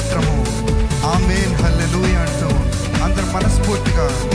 స్తోత్రము. ఆమెన్. హల్లెలూయ అంటూ అందరు మనస్ఫూర్తిగా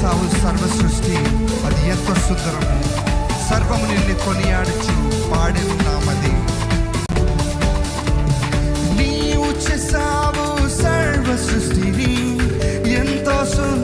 చేశావు సర్వ సృష్టి అది ఎంత సుందరము. సర్వము నిన్ను కొనియాడుచు పాడిన్నామది నీవు చేశావు సర్వ సృష్టిని ఎంతో సుందరం